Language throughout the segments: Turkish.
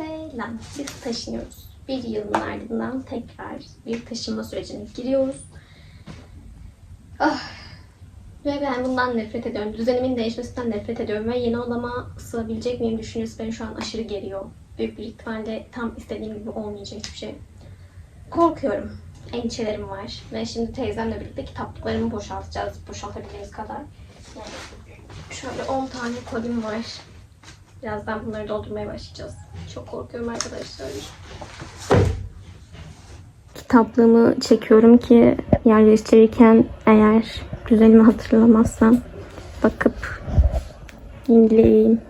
Selam. Biz taşınıyoruz. Bir yılın ardından tekrar bir taşınma sürecine giriyoruz. Ah. Ve ben bundan nefret ediyorum. Düzenimin değişmesinden nefret ediyorum. Ve yeni odama sığabilecek miyim düşüncesi beni şu an aşırı geriyor. Büyük bir ihtimalle tam istediğim gibi olmayacak hiçbir şey. Korkuyorum. Endişelerim var. Ve şimdi teyzemle birlikte kitaplıklarımı boşaltacağız. Boşaltabildiğimiz kadar. Yani şöyle 10 tane kolim var. Birazdan bunları doldurmaya başlayacağız. Çok korkuyorum arkadaşlar. Kitaplığımı çekiyorum ki yerleştirirken eğer düzenimi hatırlamazsam bakıp inleyeyim.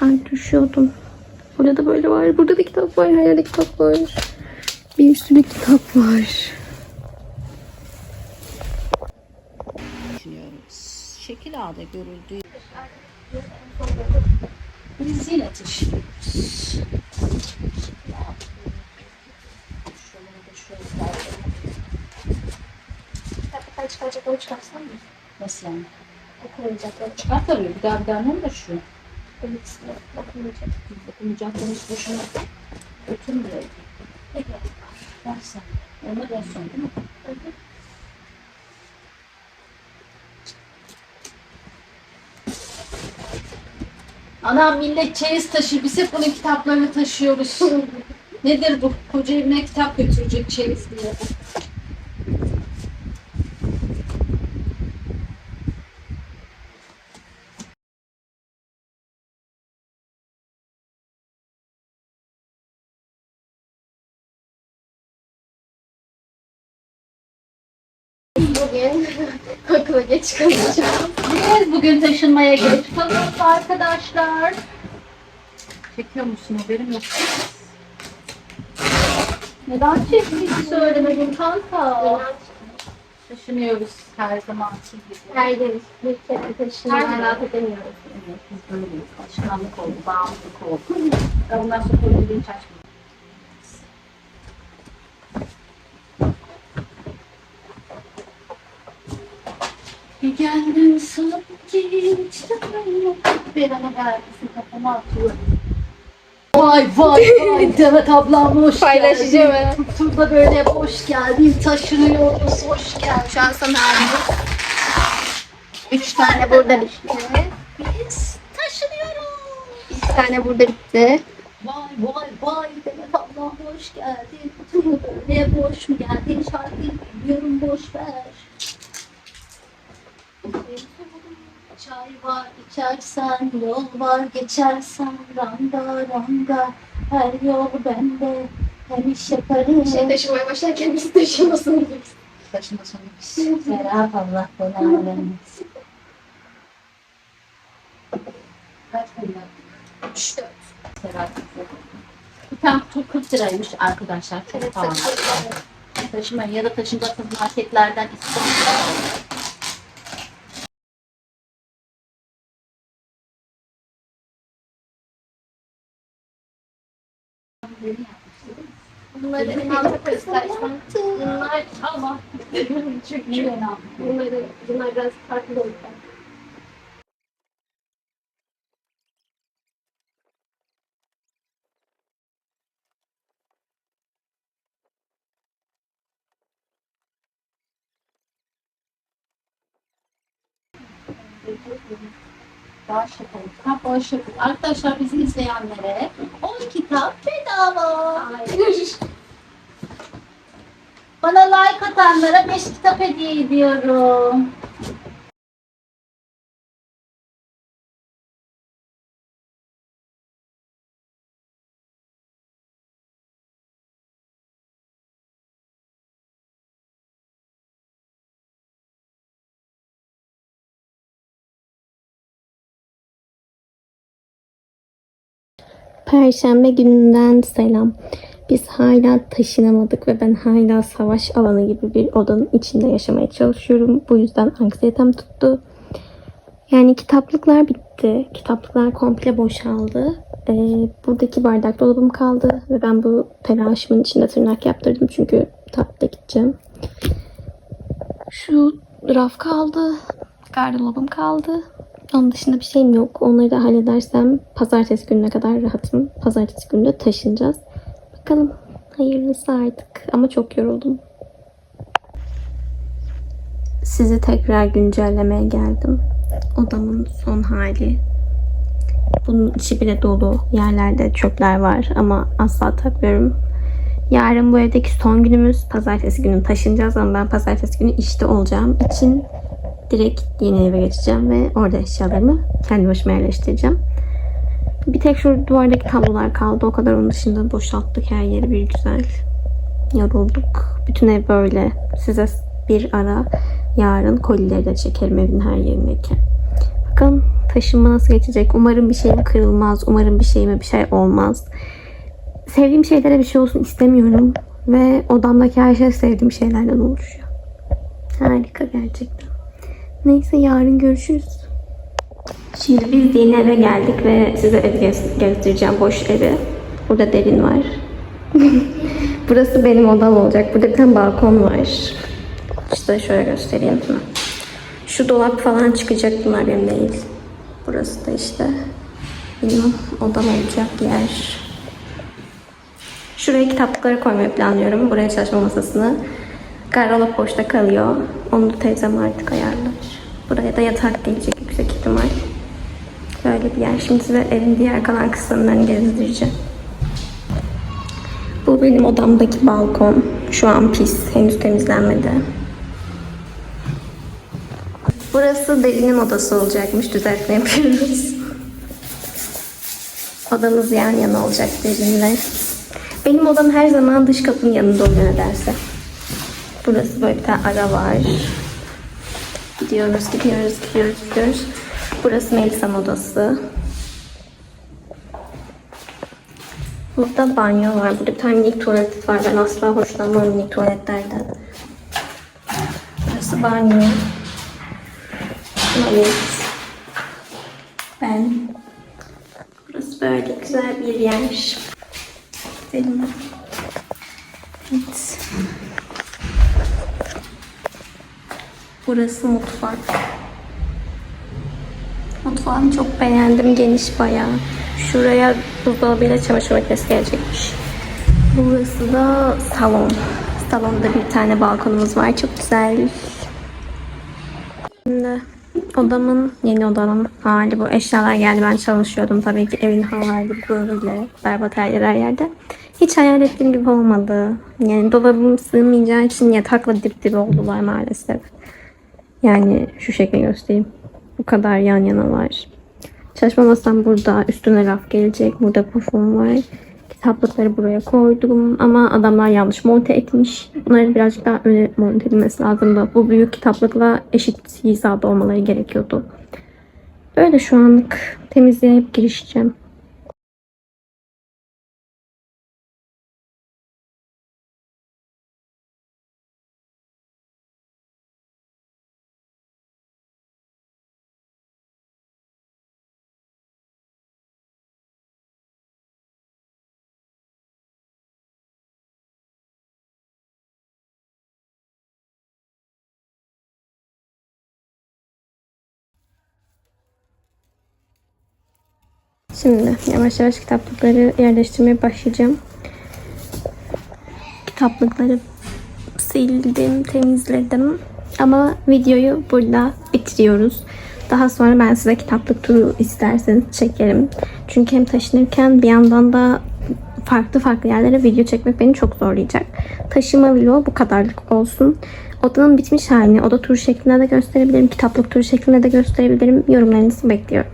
Ay düşüyordum. Burada da böyle var. Burada da kitap var. Her yerde kitap var. Bir sürü kitap var. Şekil ağda görüldüğü yine taşıyoruz. Da Kitaplıktan çıkaracaklarını çıkarsam mı? Nasıl yani? Okumayacaklarını Çıkart tabii. Bir daha bir daha ne uğraşıyor? çıkarmak Okumayacak. Dokunacakları hiç boşuna götürmüyor. Dersen. Ona ben son değil mi? Anam millet çeyiz taşır. Biz hep bunun kitaplarını taşıyoruz. Nedir bu? Koca evine kitap götürecek çeyiz diye. Bugün geç kalacağım. Biz bugün taşınmaya geç kalıyoruz arkadaşlar. Çekiyor musun haberim yok. Neden çektiğini söylemedin kanka? Taşınıyoruz her zamanki gibi. Her gün bir kere taşınmaya rahat edemiyoruz. Evet, biz böyleyiz. Alışkanlık oldu, bağımlılık oldu. Ya Bundan sonra hiç açmayacağız. Bir geldim sanki hiç. Bir ana vergisi kafama atıyor. Vay vay vay Demet ablam hoş Paylaşacağım geldin. Turda böyle hoş geldin taşınıyoruz hoş geldin. Şu an sana abi. Üç tane burada bitti. Biz taşınıyoruz. Bir tane burada bitti. Vay vay vay Demet abla hoş geldin. Turda böyle boş mu geldin şarkıyı biliyorum boş ver. Çay var içersen, yol var geçersen, ranga ranga, her yol bende, hem iş yaparım. Şey taşımaya başlarken biz taşımasın. Başında sonu biz. Serap Allah belanı vermesin. Kaç bin lira? Üç dört. Tane kutu 40 liraymış arkadaşlar. Çok Evet, pahalı. Taşımayın ya da taşınacaksınız marketlerden isteyin. Bunları benim alta göstersen. Bunlar Ama çok iyi önemli. Bunları, bunlar biraz farklı boyutlar. Bağış yapalım. Kitap bağış yapalım. Arkadaşlar bizi izleyenlere 10 kitap bedava. Hayır. Bana like atanlara 5 kitap hediye ediyorum. Perşembe gününden selam. Biz hala taşınamadık ve ben hala savaş alanı gibi bir odanın içinde yaşamaya çalışıyorum. Bu yüzden anksiyetem tuttu. Yani kitaplıklar bitti. Kitaplıklar komple boşaldı. Ee, buradaki bardak dolabım kaldı ve ben bu telaşımın içinde tırnak yaptırdım çünkü tatile gideceğim. Şu raf kaldı. Gardırobum kaldı. Onun dışında bir şeyim yok. Onları da halledersem pazartesi gününe kadar rahatım. Pazartesi günü de taşınacağız. Bakalım. Hayırlısı artık. Ama çok yoruldum. Sizi tekrar güncellemeye geldim. Odamın son hali. Bunun içi bile dolu. Yerlerde çöpler var ama asla takmıyorum. Yarın bu evdeki son günümüz. Pazartesi günü taşınacağız ama ben pazartesi günü işte olacağım için direkt yeni eve geçeceğim ve orada eşyalarımı kendi başıma yerleştireceğim. Bir tek şu duvardaki tablolar kaldı. O kadar onun dışında boşalttık her yeri bir güzel. Yorulduk. Bütün ev böyle. Size bir ara yarın kolileri de çekerim evin her yerindeki. Bakalım taşınma nasıl geçecek. Umarım bir şeyim kırılmaz. Umarım bir şeyime bir şey olmaz. Sevdiğim şeylere bir şey olsun istemiyorum. Ve odamdaki her şey sevdiğim şeylerden oluşuyor. Harika gerçekten. Neyse yarın görüşürüz. Şimdi biz yeni eve geldik ve size evi gez- gezdireceğim. Boş evi. Burada derin var. Burası benim odam olacak. Burada bir tane balkon var. İşte şöyle göstereyim sana. Şu dolap falan çıkacak. Bunlar benim değil. Burası da işte benim odam olacak yer. Şuraya kitaplıkları koymayı planlıyorum. Buraya çalışma masasını. Gardırop boşta kalıyor. Onu da teyzem artık ayarlar. Buraya da yatak gelecek yüksek ihtimal. Böyle bir yer. Şimdi size evin diğer kalan kısımlarını gezdireceğim. Bu benim odamdaki balkon. Şu an pis. Henüz temizlenmedi. Burası Derin'in odası olacakmış. Düzeltme yapıyoruz. Odamız yan yana olacak Derin'le. Benim odam her zaman dış kapının yanında oluyor nedense. Burası böyle bir tane ara var. Gidiyoruz, gidiyoruz, gidiyoruz, gidiyoruz. Burası Melisa'nın odası. Burada banyo var. Burada bir tane minik tuvalet var. Ben asla hoşlanmam minik tuvaletlerden. Burası banyo. Evet. Ben. Burası böyle güzel bir yer. Gidelim. Evet. Burası mutfak. Mutfağını çok beğendim. Geniş bayağı. Şuraya buzdolabıyla çamaşır makinesi gelecekmiş. Burası da salon. Salonda bir tane balkonumuz var. Çok güzel. Şimdi odamın, yeni odamın hali bu. Eşyalar geldi. Ben çalışıyordum. Tabii ki evin hali böyle. Berbat her yer her yerde. Hiç hayal ettiğim gibi olmadı. Yani dolabım sığmayacağı için yatakla dip dibe oldular maalesef. Yani şu şekilde göstereyim. Bu kadar yan yanalar. Çalışma masam burada. Üstüne raf gelecek. Burada pufum var. Kitaplıkları buraya koydum. Ama adamlar yanlış monte etmiş. Bunları birazcık daha öne monte edilmesi lazımdı. Bu büyük kitaplıkla eşit hizada olmaları gerekiyordu. Böyle şu anlık temizleyip girişeceğim. Şimdi yavaş yavaş kitaplıkları yerleştirmeye başlayacağım. Kitaplıkları sildim, temizledim. Ama videoyu burada bitiriyoruz. Daha sonra ben size kitaplık turu isterseniz çekerim. Çünkü hem taşınırken bir yandan da farklı farklı yerlere video çekmek beni çok zorlayacak. Taşıma vlogu bu kadarlık olsun. Odanın bitmiş halini oda turu şeklinde de gösterebilirim. Kitaplık turu şeklinde de gösterebilirim. Yorumlarınızı bekliyorum.